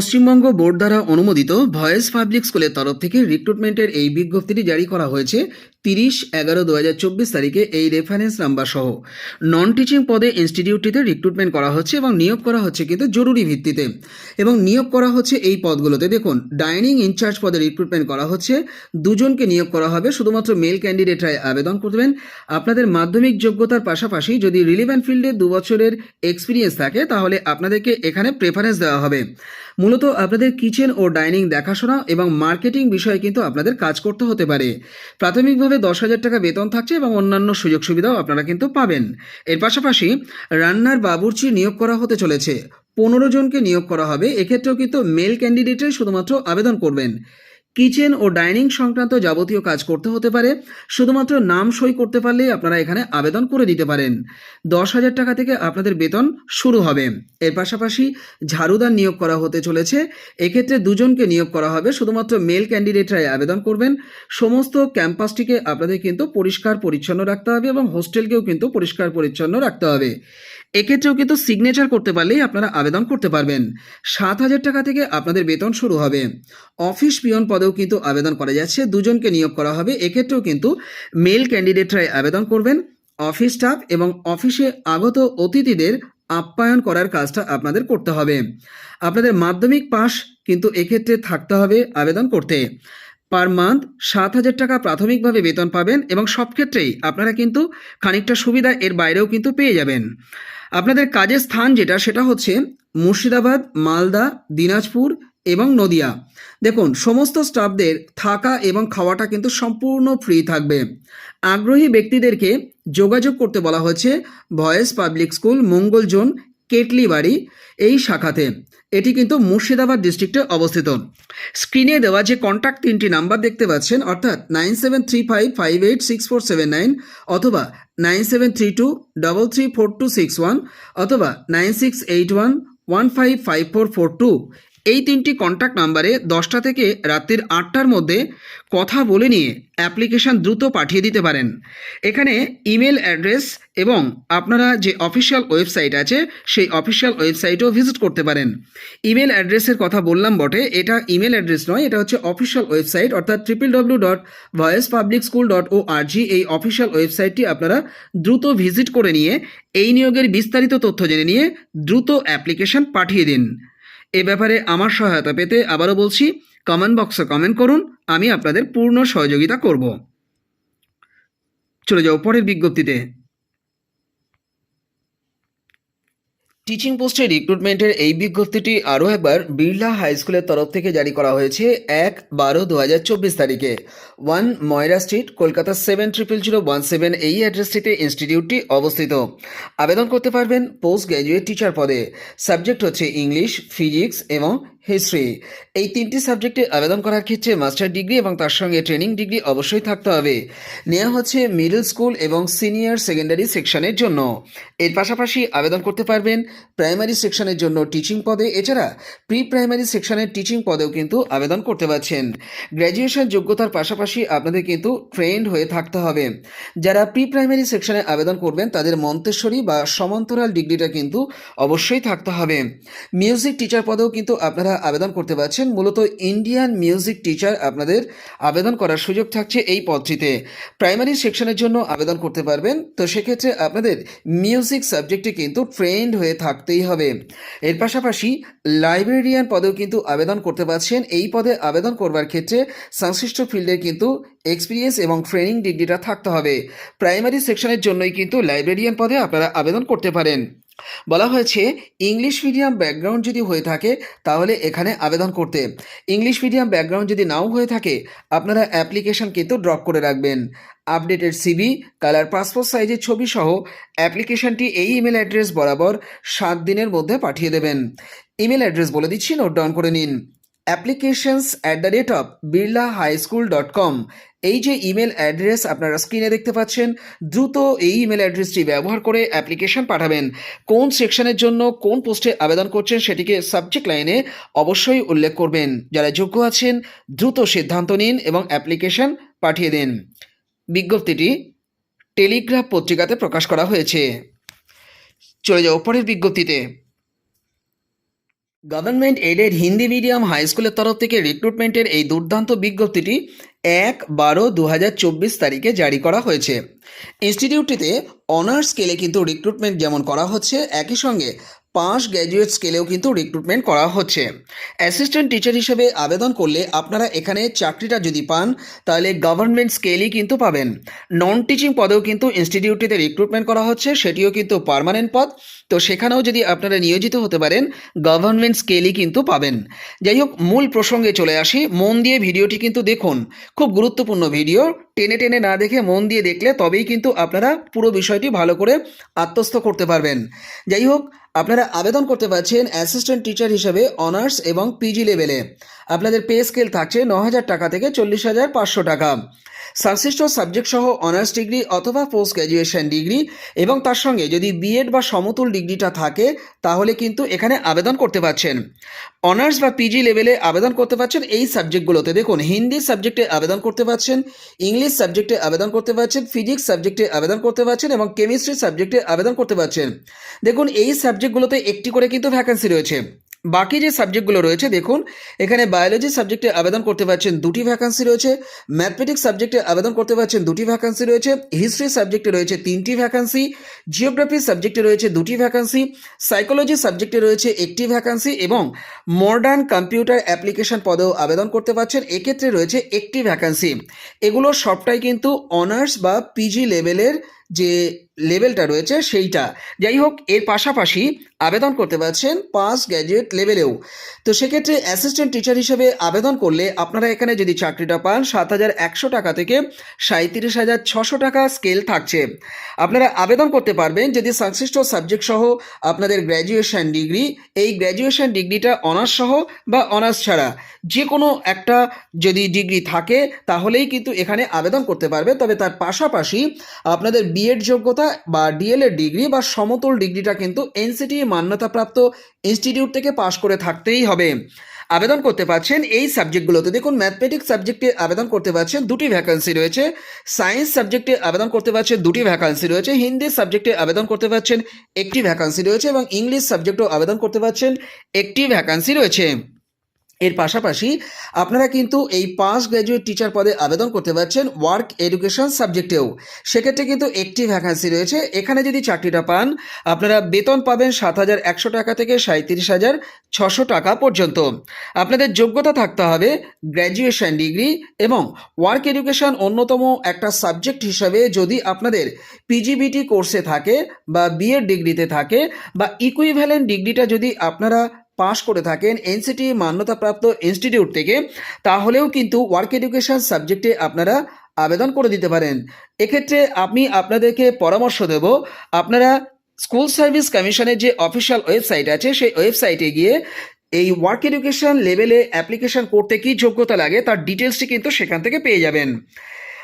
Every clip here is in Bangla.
পশ্চিমবঙ্গ বোর্ড দ্বারা অনুমোদিত ভয়েস পাবলিক স্কুলের তরফ থেকে রিক্রুটমেন্টের এই বিজ্ঞপ্তিটি জারি করা হয়েছে। তিরিশ, এগারো দু হাজার চব্বিশ তারিখে এই রেফারেন্স নাম্বার সহ। নন টিচিং পদে ইনস্টিটিউটটিতে রিক্রুটমেন্ট করা হচ্ছে এবং নিয়োগ করা হচ্ছে কিন্তু জরুরি ভিত্তিতে। এবং নিয়োগ করা হচ্ছে এই পদগুলোতে। দেখুন ডাইনিং ইনচার্জ পদে রিক্রুটমেন্ট করা হচ্ছে। দুজনকে নিয়োগ করা হবে। শুধুমাত্র মেল ক্যান্ডিডেটরাই আবেদন করবেন। আপনাদের মাধ্যমিক যোগ্যতার পাশাপাশি যদি রিলিভেন্ট ফিল্ডে দু বছরের এক্সপিরিয়েন্স থাকে, তাহলে আপনাদেরকে এখানে প্রেফারেন্স দেওয়া হবে। মূলত আপনাদের কিচেন ও ডাইনিং দেখাশোনা এবং মার্কেটিং বিষয়ে কিন্তু আপনাদের কাজ করতে হতে পারে। প্রাথমিকভাবে দশ হাজার টাকা বেতন থাকছে এবং অন্যান্য সুযোগ সুবিধাও আপনারা কিন্তু পাবেন। এর পাশাপাশি রান্নার বাবুর্চি নিয়োগ করা হতে চলেছে। পনেরো জনকে নিয়োগ করা হবে। এক্ষেত্রেও কিন্তু মেল ক্যান্ডিডেটরাই শুধুমাত্র আবেদন করবেন। কিচেন ও ডাইনিং সংক্রান্ত যাবতীয় কাজ করতে হতে পারে, শুধুমাত্র নাম সই করতে পারলেই আপনারা এখানে আবেদন করে দিতে পারেন। দশ হাজার টাকা থেকে আপনাদের বেতন শুরু হবে। এর পাশাপাশি ঝাড়ুদার নিয়োগ করা হতে চলেছে। এক্ষেত্রে দুজনকে নিয়োগ করা হবে, শুধুমাত্র মেল ক্যান্ডিডেটরাই আবেদন করবেন। সমস্ত ক্যাম্পাসটিকে আপনাদের কিন্তু পরিষ্কার পরিচ্ছন্ন রাখতে হবে এবং হোস্টেলকেও কিন্তু পরিষ্কার পরিচ্ছন্ন রাখতে হবে। এক্ষেত্রেও কিন্তু সিগনেচার করতে পারলেই আপনারা আবেদন করতে পারবেন। সাত হাজার টাকা থেকে আপনাদের বেতন শুরু হবে। অফিস পিয়ন পদেও কিন্তু আবেদন করা যাচ্ছে। দুজনকে নিয়োগ করা হবে। এক্ষেত্রেও কিন্তু মেল ক্যান্ডিডেটরাই আবেদন করবেন। অফিস স্টাফ এবং অফিসে আগত অতিথিদের আপ্যায়ন করার কাজটা আপনাদের করতে হবে। আপনাদের মাধ্যমিক পাস কিন্তু এক্ষেত্রে থাকতে হবে আবেদন করতে। পার মান্থ সাত হাজার টাকা প্রাথমিকভাবে বেতন পাবেন এবং সব ক্ষেত্রেই আপনারা কিন্তু খানিকটা সুবিধা এর বাইরেও কিন্তু পেয়ে যাবেন। আপনাদের কাজের স্থান যেটা, সেটা হচ্ছে মুর্শিদাবাদ, মালদা, দিনাজপুর এবং নদিয়া। দেখুন, সমস্ত স্টাফদের থাকা এবং খাওয়াটা কিন্তু সম্পূর্ণ ফ্রি থাকবে। আগ্রহী ব্যক্তিদেরকে যোগাযোগ করতে বলা হচ্ছে ভয়েস পাবলিক স্কুল, মঙ্গল জোন কেটলি বাড়ি এই শাখাতে। এটি কিন্তু মুর্শিদাবাদ ডিস্ট্রিক্টে অবস্থিত। স্ক্রিনে দেওয়া যে কন্ট্যাক্ট তিনটি নাম্বার দেখতে পাচ্ছেন, অর্থাৎ nine seven three five five eight six four seven nine অথবা nine seven three two double three four two six one অথবা nine six eight one one five five four four two এই তিনটি কন্ট্যাক্ট নাম্বারে দশটা থেকে রাত্রির আটটার মধ্যে কথা বলে নিয়ে অ্যাপ্লিকেশান দ্রুত পাঠিয়ে দিতে পারেন। এখানে ইমেল অ্যাড্রেস এবং আপনারা যে অফিসিয়াল ওয়েবসাইট আছে, সেই অফিসিয়াল ওয়েবসাইটেও ভিজিট করতে পারেন। ইমেল অ্যাড্রেসের কথা বললাম বটে, এটা ইমেল অ্যাড্রেস নয়, এটা হচ্ছে অফিসিয়াল ওয়েবসাইট অর্থাৎ triple W dot voice public school dot O R G এই অফিসিয়াল ওয়েবসাইটটি আপনারা দ্রুত ভিজিট করে নিয়ে, এই নিয়োগের বিস্তারিত তথ্য জেনে নিয়ে দ্রুত অ্যাপ্লিকেশন পাঠিয়ে দিন। এ ব্যাপারে আমার সহায়তা পেতে আবারও বলছি কমেন্ট বক্সে কমেন্ট করুন, আমি আপনাদের পূর্ণ সহযোগিতা করব। চলে যাও পরের বিজ্ঞপ্তিতে। টিচিং পোস্টে রিক্রুটমেন্টের এই বিজ্ঞপ্তিটি আরও একবার বিড়লা হাই স্কুলের তরফ থেকে জারি করা হয়েছে এক বারো দু হাজার চব্বিশ তারিখে। One Moira street Kolkata seven triple zero one seven এই অ্যাড্রেসটিতে ইনস্টিটিউটটি অবস্থিত। আবেদন করতে পারবেন পোস্ট গ্র্যাজুয়েট টিচার পদে। সাবজেক্ট হচ্ছে ইংলিশ ফিজিক্স এবং হিস্ট্রি এই তিনটি সাবজেক্টে আবেদন করার ক্ষেত্রে মাস্টার ডিগ্রি এবং তার সঙ্গে ট্রেনিং ডিগ্রি অবশ্যই থাকতে হবে। নেওয়া হচ্ছে মিডল স্কুল এবং সিনিয়র সেকেন্ডারি সেকশনের জন্য। এর পাশাপাশি আবেদন করতে পারবেন প্রাইমারি সেকশনের জন্য টিচিং পদে। এছাড়া প্রি প্রাইমারি সেকশনের টিচিং পদেও কিন্তু আবেদন করতে পারছেন। গ্র্যাজুয়েশন যোগ্যতার পাশাপাশি আপনাদের কিন্তু ট্রেন্ড হয়ে থাকতে হবে। যারা প্রি প্রাইমারি সেকশনে আবেদন করবেন, তাদের মন্তেশ্বরী বা সমান্তরাল ডিগ্রিটা কিন্তু অবশ্যই থাকতে হবে। মিউজিক টিচার পদেও কিন্তু আপনারা আবেদন করতে পারছেন, মূলত ইন্ডিয়ান মিউজিক টিচার আপনাদের আবেদন করার সুযোগ থাকছে এই পদটিতে। প্রাইমারি সেকশনের জন্য আবেদন করতে পারবেন, তো সেক্ষেত্রে আপনাদের মিউজিক সাবজেক্টে কিন্তু ট্রেন্ড হয়ে থাকতেই হবে। এর পাশাপাশি লাইব্রেরিয়ান পদেও কিন্তু আবেদন করতে পারছেন, এই পদে আবেদন করবার ক্ষেত্রে সংশ্লিষ্ট ফিল্ডে কিন্তু এক্সপিরিয়েন্স এবং ট্রেনিং ডিগ্রিটা থাকতে হবে। প্রাইমারি সেকশনের জন্যই কিন্তু লাইব্রেরিয়ান পদে আপনারা আবেদন করতে পারেন। বলা হয়েছে, ইংলিশ মিডিয়াম ব্যাকগ্রাউন্ড যদি হয়ে থাকে, তাহলে এখানে আবেদন করতে। ইংলিশ মিডিয়াম ব্যাকগ্রাউন্ড যদি নাও হয়ে থাকে, আপনারা অ্যাপ্লিকেশন কিন্তু ড্রপ করে রাখবেন। আপডেটেড সিবি কালার পাসপোর্ট সাইজের ছবি সহ অ্যাপ্লিকেশনটি এই ইমেল অ্যাড্রেস বরাবর সাত দিনের মধ্যে পাঠিয়ে দেবেন। ইমেল অ্যাড্রেস বলে দিচ্ছি, নোট ডাউন করে নিন। Applications at the rate of Birla high school dot com. এই যে ইমেল অ্যাড্রেস আপনারা স্ক্রিনে দেখতে পাচ্ছেন, দ্রুত এই ইমেল অ্যাড্রেসটি ব্যবহার করে অ্যাপ্লিকেশন পাঠাবেন। কোন সেকশনের জন্য কোন পোস্টে আবেদন করছেন সেটিকে সাবজেক্ট লাইনে অবশ্যই উল্লেখ করবেন। যারা যোগ্য আছেন, দ্রুত সিদ্ধান্ত নিন এবং অ্যাপ্লিকেশন পাঠিয়ে দিন। বিজ্ঞপ্তিটি টেলিগ্রাফ পত্রিকাতে প্রকাশ করা হয়েছে। চলে যাও পরের বিজ্ঞপ্তিতে। Government aided Hindi medium high স্কুলের তরফ থেকে রিক্রুটমেন্টের এই দুর্দান্ত বিজ্ঞপ্তিটি এক বারো দু তারিখে জারি করা হয়েছে। ইনস্টিটিউটটিতে অনার্স স্কেলে কিন্তু রিক্রুটমেন্ট যেমন করা হচ্ছে, একই সঙ্গে পাঁচ গ্র্যাজুয়েট স্কেলেও কিন্তু রিক্রুটমেন্ট করা হচ্ছে। অ্যাসিস্ট্যান্ট টিচার হিসেবে আবেদন করলে আপনারা এখানে চাকরিটা যদি পান, তাহলে গভর্নমেন্ট স্কেলই কিন্তু পাবেন। নন টিচিং পদেও কিন্তু ইনস্টিটিউটটিতে রিক্রুটমেন্ট করা হচ্ছে, সেটিও কিন্তু পার্মানেন্ট পদ। তো সেখানেও যদি আপনারা নিয়োজিত হতে পারেন গভর্নমেন্ট স্কেলই কিন্তু পাবেন। যাই হোক, মূল প্রসঙ্গে চলে আসি। মন দিয়ে ভিডিওটি কিন্তু দেখুন। খুব গুরুত্বপূর্ণ ভিডিও। টেনে টেনে না দেখে মন দিয়ে দেখলে তবেই কিন্তু আপনারা পুরো বিষয়টি ভালো করে আত্মস্থ করতে পারবেন। যাই হোক আপনারা আবেদন করতে পারছেন অ্যাসিস্ট্যান্ট টিচার হিসেবে অনার্স এবং পিজি লেভেলে আপনাদের পে স্কেল থাকছে ন হাজার টাকা থেকে চল্লিশ হাজার পাঁচশো টাকা। সংশ্লিষ্ট সাবজেক্ট সহ অনার্স ডিগ্রি অথবা পোস্ট গ্র্যাজুয়েশন ডিগ্রি এবং তার সঙ্গে যদি বিএড বা সমতুল ডিগ্রিটা থাকে, তাহলে কিন্তু এখানে আবেদন করতে পারছেন। অনার্স বা পিজি লেভেলে আবেদন করতে পারছেন এই সাবজেক্টগুলোতে। দেখুন, হিন্দি সাবজেক্টে আবেদন করতে পারছেন, ইংলিশ সাবজেক্টে আবেদন করতে পারছেন, ফিজিক্স সাবজেক্টে আবেদন করতে পারছেন এবং কেমিস্ট্রি সাবজেক্টে আবেদন করতে পারছেন। দেখুন, এই সাবজেক্টগুলোতে একটি করে কিন্তু ভ্যাকান্সি রয়েছে। বাকি যে সাবজেক্টগুলো রয়েছে, দেখুন, এখানে বায়োলজি সাবজেক্টে আবেদন করতে পারছেন দুটি ভ্যাকান্সি রয়েছে ম্যাথমেটিক্স সাবজেক্টে আবেদন করতে পারছেন দুটি ভ্যাকান্সি রয়েছে হিস্ট্রি সাবজেক্টে রয়েছে তিনটি ভ্যাকান্সি জিওগ্রাফি সাবজেক্টে রয়েছে দুটি ভ্যাকান্সি সাইকোলজি সাবজেক্টে রয়েছে একটি ভ্যাকান্সি এবং মডার্ন কম্পিউটার অ্যাপ্লিকেশন পদেও আবেদন করতে পারছেন, এক্ষেত্রে রয়েছে একটি ভ্যাকান্সি এগুলো সবটাই কিন্তু অনার্স বা পিজি লেভেলের যে লেভেলটা রয়েছে সেইটা। যাই হোক এর পাশাপাশি আবেদন করতে পারছেন পাস গ্র্যাজুয়েট লেভেলেও তো সেক্ষেত্রে অ্যাসিস্ট্যান্ট টিচার হিসেবে আবেদন করলে আপনারা এখানে যদি চাকরিটা পান, সাত হাজার একশো টাকা থেকে সাঁত্রিশ হাজার ছশো টাকা স্কেল থাকছে। আপনারা আবেদন করতে পারবেন যদি সংশ্লিষ্ট সাবজেক্ট সহ আপনাদের গ্র্যাজুয়েশন ডিগ্রি এই গ্র্যাজুয়েশন ডিগ্রিটা অনার্স সহ বা অনার্স ছাড়া। যে কোনো একটা যদি ডিগ্রি থাকে, তাহলেই কিন্তু এখানে আবেদন করতে পারবে। তবে তার পাশাপাশি আপনাদের বিএড যোগ্যতা বা ডিএলএড ডিগ্রি বা সমতল ডিগ্রিটা কিন্তু এনসিটি মান্যতাপ্রাপ্ত ইনস্টিটিউট থেকে পাশ করে থাকতেই হবে। আবেদন করতে পারছেন, এই সাবজেক্টগুলোতে দেখুন, ম্যাথমেটিক্স সাবজেক্টে আবেদন করতে পারছেন দুটি ভ্যাকান্সি রয়েছে, সায়েন্স সাবজেক্টে আবেদন করতে পারছেন দুটি ভ্যাকান্সি রয়েছে, হিন্দি সাবজেক্টে আবেদন করতে পারছেন একটি ভ্যাকান্সি রয়েছে এবং ইংলিশ সাবজেক্টেও আবেদন করতে পারছেন একটি ভ্যাকান্সি রয়েছে। এর পাশাপাশি আপনারা কিন্তু এই পাস গ্র্যাজুয়েট টিচার পদে আবেদন করতে পারছেন ওয়ার্ক এডুকেশন সাবজেক্টেও সেক্ষেত্রে কিন্তু একটি ভ্যাকান্সি রয়েছে। এখানে যদি চাকরিটা পান, আপনারা বেতন পাবেন সাত হাজার একশো টাকা থেকে সাঁত্রিশ হাজার ছশো টাকা পর্যন্ত। আপনাদের যোগ্যতা থাকতে হবে গ্র্যাজুয়েশন ডিগ্রি এবং ওয়ার্ক এডুকেশন অন্যতম একটা সাবজেক্ট হিসাবে যদি আপনাদের পিজিবিটি কোর্সে থাকে বা বিএড ডিগ্রিতে থাকে বা ইকুইভ্যালেন্ট ডিগ্রিটা যদি আপনারা পাশ করে থাকেন এনসিটি মান্যতাপ্রাপ্ত ইনস্টিটিউট থেকে, তাহলেও কিন্তু ওয়ার্ক এডুকেশন সাবজেক্টে আপনারা আবেদন করে দিতে পারেন। এক্ষেত্রে আমি আপনাদেরকে পরামর্শ দেব, আপনারা স্কুল সার্ভিস কমিশনের যে অফিসিয়াল ওয়েবসাইট আছে, সেই ওয়েবসাইটে গিয়ে এই ওয়ার্ক এডুকেশন লেভেলে অ্যাপ্লিকেশন করতে কি যোগ্যতা লাগে, তার ডিটেলসটি কিন্তু সেখান থেকে পেয়ে যাবেন।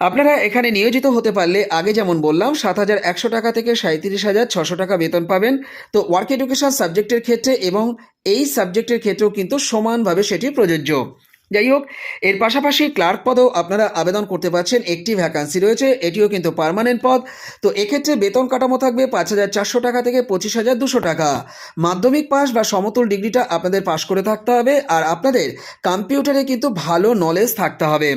আপনারা এখানে নিয়োজিত হতে পারলে আগে যেমন বললাম, সাত হাজার একশো টাকা থেকে সাঁত্রিশ হাজার ছশো টাকা বেতন পাবেন। তো ওয়ার্ক এডুকেশন সাবজেক্টের ক্ষেত্রে এবং এই সাবজেক্টের ক্ষেত্রেও কিন্তু সমানভাবে সেটি প্রযোজ্য। যাই হোক, এর পাশাপাশি ক্লার্ক পদেও আপনারা আবেদন করতে পারছেন, একটি ভ্যাকান্সি রয়েছে, এটিও কিন্তু পারমানেন্ট পদ। তো এক্ষেত্রে বেতন কাঠামো থাকবে পাঁচ হাজার চারশো টাকা থেকে পঁচিশ হাজার দুশো টাকা। মাধ্যমিক পাস বা সমতুল ডিগ্রিটা আপনাদের পাশ করে থাকতে হবে, আর আপনাদের কম্পিউটারে কিন্তু ভালো নলেজ থাকতে হবে।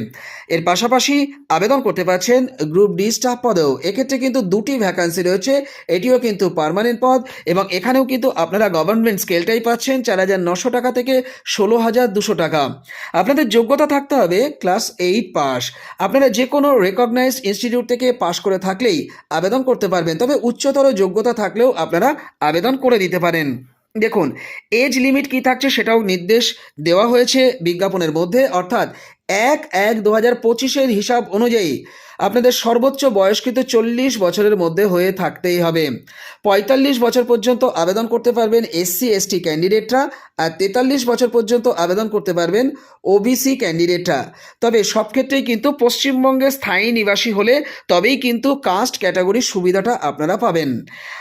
এর পাশাপাশি আবেদন করতে পারছেন গ্রুপ ডি স্টাফ পদেও। এক্ষেত্রে কিন্তু দুটি ভ্যাকান্সি রয়েছে, এটিও কিন্তু পারমানেন্ট পদ, এবং এখানেও কিন্তু আপনারা গভর্নমেন্ট স্কেলটাই পাচ্ছেন, চার হাজার নশো টাকা থেকে ষোলো হাজার দুশো টাকা। আপনাদের যোগ্যতা থাকতে হবে ক্লাস এইট পাস। আপনারা যে কোনো রেকগনাইজড ইনস্টিটিউট থেকে পাশ করে থাকলেই আবেদন করতে পারবেন। তবে উচ্চতর যোগ্যতা থাকলেও আপনারা আবেদন করে দিতে পারেন। দেখুন, এজ লিমিট কি থাকছে সেটাও নির্দেশ দেওয়া হয়েছে বিজ্ঞাপনের মধ্যে। অর্থাৎ এক এক দু হাজার পঁচিশের হিসাব অনুযায়ী আপনাদের সর্বোচ্চ বয়স্কৃত চল্লিশ বছরের মধ্যে হয়ে থাকতেই হবে। পঁয়তাল্লিশ বছর পর্যন্ত আবেদন করতে পারবেন এসসি এসটি ক্যান্ডিডেটরা আর তেতাল্লিশ বছর পর্যন্ত আবেদন করতে পারবেন ওবিসি ক্যান্ডিডেটরা তবে সব ক্ষেত্রেই কিন্তু পশ্চিমবঙ্গে স্থায়ী নিবাসী হলে তবেই কিন্তু কাস্ট ক্যাটাগরির সুবিধাটা আপনারা পাবেন।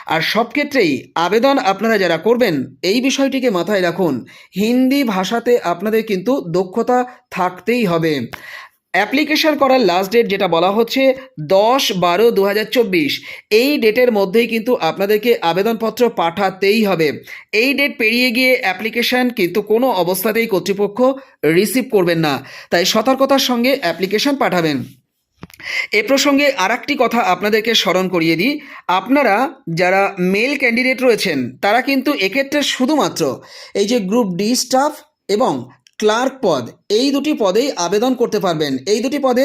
আর সব ক্ষেত্রেই আবেদন আপনারা যারা করবেন, এই বিষয়টিকে মাথায় রাখুন, হিন্দি ভাষাতে আপনাদের কিন্তু দক্ষতা থাকতেই হবে। অ্যাপ্লিকেশন করার লাস্ট ডেট যেটা বলা হচ্ছে দশ বারো দু এই ডেটের মধ্যেই কিন্তু আপনাদেরকে আবেদনপত্র পাঠাতেই হবে। এই ডেট পেরিয়ে গিয়ে অ্যাপ্লিকেশন কিন্তু কোনো অবস্থাতেই কর্তৃপক্ষ রিসিভ করবেন না। তাই সতর্কতার সঙ্গে অ্যাপ্লিকেশন পাঠাবেন। এ প্রসঙ্গে আর কথা আপনাদেরকে স্মরণ করিয়ে দিই। আপনারা যারা মেল ক্যান্ডিডেট রয়েছেন, তারা কিন্তু এক্ষেত্রে শুধুমাত্র এই যে গ্রুপ ডি স্টাফ এবং ক্লার্ক পদ, এই দুটি পদেই আবেদন করতে পারবেন। এই দুটি পদে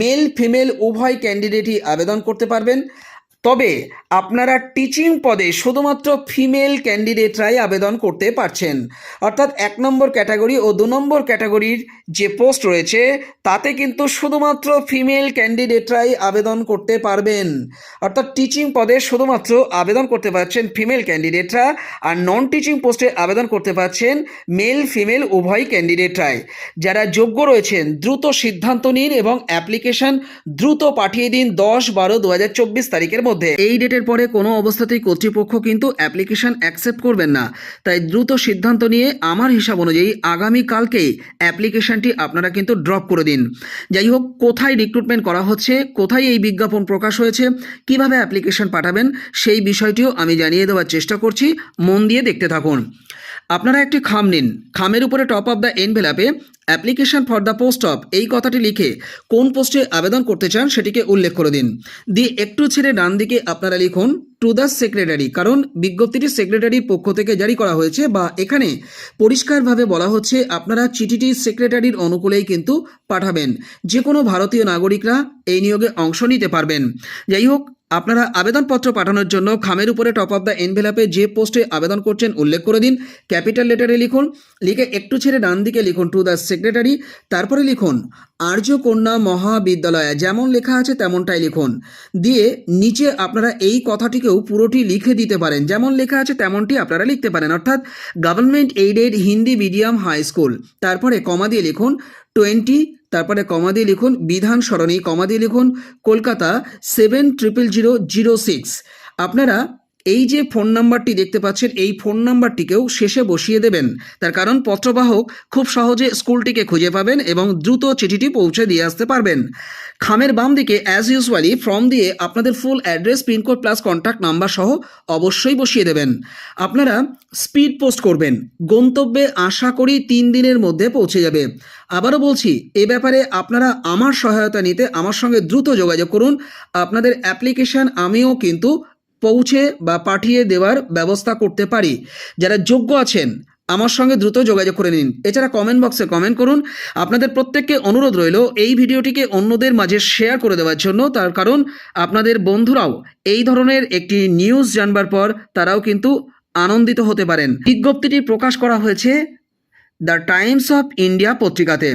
মেল ফিমেল উভয় ক্যান্ডিডেটই আবেদন করতে পারবেন। তবে আপনারা টিচিং পদে শুধুমাত্র ফিমেল ক্যান্ডিডেটরাই আবেদন করতে পারছেন। অর্থাৎ এক নম্বর ক্যাটাগরি ও দু নম্বর ক্যাটাগরির যে পোস্ট রয়েছে, তাতে কিন্তু শুধুমাত্র ফিমেল ক্যান্ডিডেটরাই আবেদন করতে পারবেন। অর্থাৎ টিচিং পদে শুধুমাত্র আবেদন করতে পারছেন ফিমেল ক্যান্ডিডেটরা আর নন টিচিং পোস্টে আবেদন করতে পারছেন মেল ফিমেল উভয় ক্যান্ডিডেটরাই যারা যোগ্য রয়েছেন, দ্রুত সিদ্ধান্ত নিন এবং অ্যাপ্লিকেশন দ্রুত পাঠিয়ে দিন দশ বারো দু তারিখের মধ্যে। এই ডেটের পরে কোনো অবস্থাতেই কর্তৃপক্ষ কিন্তু অ্যাপ্লিকেশন অ্যাকসেপ্ট করবেন না। তাই দ্রুত সিদ্ধান্ত নিয়ে আমার হিসাব অনুযায়ী আগামী আগামীকালকেই অ্যাপ্লিকেশনটি আপনারা কিন্তু ড্রপ করে দিন। যাই হোক, কোথায় রিক্রুটমেন্ট করা হচ্ছে, কোথায় এই বিজ্ঞাপন প্রকাশ হয়েছে, কীভাবে অ্যাপ্লিকেশন পাঠাবেন, সেই বিষয়টিও আমি জানিয়ে দেওয়ার চেষ্টা করছি। মন দিয়ে দেখতে থাকুন। আপনারা একটি খাম নিন। খামের উপরে top of the এনভেলাপে application for the post of, এই কথাটি লিখে কোন পোস্টে আবেদন করতে চান সেটিকে উল্লেখ করে দিন। দিয়ে একটু ছেড়ে ডান দিকে আপনারা লিখুন, টু দ্য সেক্রেটারি কারণ বিজ্ঞপ্তিটি সেক্রেটারির পক্ষ থেকে জারি করা হয়েছে বা এখানে পরিষ্কারভাবে বলা হচ্ছে আপনারা চিঠিটি সেক্রেটারির অনুকূলেই কিন্তু পাঠাবেন। যে কোনো ভারতীয় নাগরিকরা এই নিয়োগে অংশ নিতে পারবেন। যাই হোক আপনারা আবেদনপত্র পাঠানোর জন্য খামের উপরে টপ অফ দ্য এনভেলাপে যে পোস্টে আবেদন করছেন উল্লেখ করে দিন। ক্যাপিটাল লেটারে লিখুন, লিখে একটু ছেড়ে ডান দিকে লিখুন টু দ্য সেক্রেটারি তারপরে লিখুন, আর্য কন্যা মহাবিদ্যালয় যেমন লেখা আছে তেমনটাই লিখুন। দিয়ে নিচে আপনারা এই কথাটিকেও পুরোটি লিখে দিতে পারেন, যেমন লেখা আছে তেমনটি আপনারা লিখতে পারেন। অর্থাৎ government aided Hindi medium high school তারপরে কমা দিয়ে লিখুন টোয়েন্টি তারপরে কমা দিয়ে লিখুন বিধান সরণি, কমা দিয়ে লিখুন Kolkata seven triple zero zero six আপনারা এই যে ফোন নাম্বারটি দেখতে পাচ্ছেন, এই ফোন নাম্বারটিকেও শেষে বসিয়ে দেবেন। তার কারণ পত্রবাহক খুব সহজে স্কুলটিকে খুঁজে পাবেন এবং দ্রুত চিঠিটি পৌঁছে দিয়ে আসতে পারবেন। খামের বাম দিকে অ্যাজ ইউজুয়ালি ফর্ম দিয়ে আপনাদের full address pincode plus contact number সহ অবশ্যই বসিয়ে দেবেন। আপনারা স্পিড পোস্ট করবেন। গন্তব্যে আশা করি তিন দিনের মধ্যে পৌঁছে যাবে। আবারও বলছি, এ ব্যাপারে আপনারা আমার সহায়তা নিতে আমার সঙ্গে দ্রুত যোগাযোগ করুন। আপনাদের অ্যাপ্লিকেশন আমিও কিন্তু পৌঁছে বা পাঠিয়ে দেওয়ার ব্যবস্থা করতে পারি। যারা যোগ্য আছেন, আমার সঙ্গে দ্রুত যোগাযোগ করে নিন। এছাড়া কমেন্ট বক্সে কমেন্ট করুন। আপনাদের প্রত্যেককে অনুরোধ রইল এই ভিডিওটিকে অন্যদের মাঝে শেয়ার করে দেওয়ার জন্য। তার কারণ, আপনাদের বন্ধুরাও এই ধরনের একটি নিউজ জানবার পর তারাও কিন্তু আনন্দিত হতে পারেন। বিজ্ঞপ্তিটি প্রকাশ করা হয়েছে দ্য টাইমস অফ ইন্ডিয়া পত্রিকাতে।